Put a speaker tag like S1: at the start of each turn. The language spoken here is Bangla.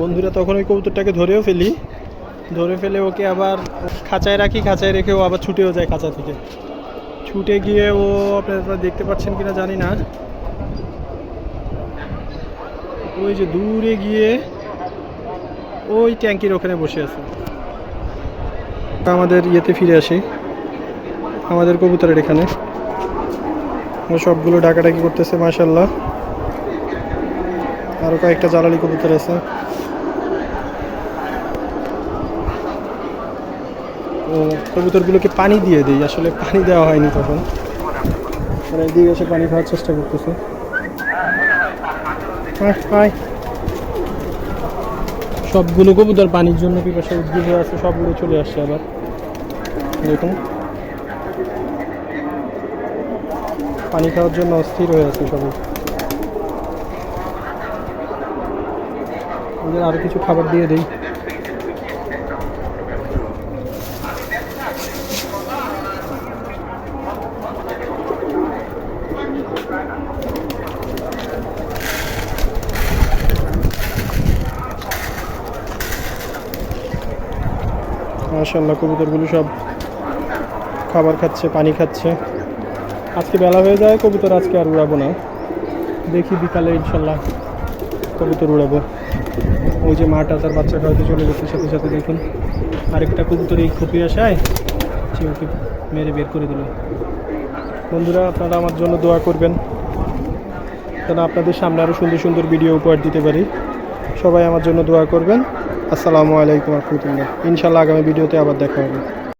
S1: বন্ধুরা তখন ওই কবুতরটাকে ধরেও ফেলি। ধরে ফেলে ওকে আবার খাঁচায় রাখি, খাঁচায় রেখে ও আবার ছুটেও যায় খাঁচা থেকে। ছুটে গিয়ে ও আপনারা দেখতে পাচ্ছেন কিনা জানি না। ওই যে দূরে গিয়ে ওই ট্যাঙ্কির ওখানে বসে আছে। আমাদের ইয়েতে ফিরে আসি, আমাদের কবুতরের এখানে। সবগুলো ডাকাডাকি করতেছে মাশাল্লাহ আরও কয়েকটা জ্বালালি কবুতর আছে। কবুতরগুলোকে পানি দিয়ে দিই। আসলে পানি দেওয়া হয়নি তখন। ওরা এদিকে এসে পানি খাওয়ার চেষ্টা করতেছে। সবগুলো কবুতর পানির জন্য পিপাসা উদ্ভিদ হয়ে আছে, সবগুলো চলে আসছে আবার। দেখুন পানি খাওয়ার জন্য অস্থির হয়ে আছে সবাই। আরও কিছু খাবার দিয়ে দেই। মাশাল্লাহ কবুতরগুলো সব খাবার খাচ্ছে, পানি খাচ্ছে। আজকে বেলা হয়ে যায়, কবুতর আজকে আর উড়াবো না। দেখি বিকালে ইনশাল্লাহ কবুতর উড়াবো। ওই যে মাটা তার বাচ্চাটা হয়তো চলে গেছে, সাথে সাথে দেখুন। আরেকটা কবুতর এই খুপি আসায়, সে ওকে মেরে বের করে দিল। বন্ধুরা, আপনারা আমার জন্য দোয়া করবেন। যেন আপনাদের সামনে আরও সুন্দর সুন্দর ভিডিও উপহার দিতে পারি। সবাই আমার জন্য দোয়া করবেন। আসসালামু আলাইকুম রহমতুল্লাহ। ইনশাল্লাহ আগামী ভিডিওতে আবার দেখা হবে।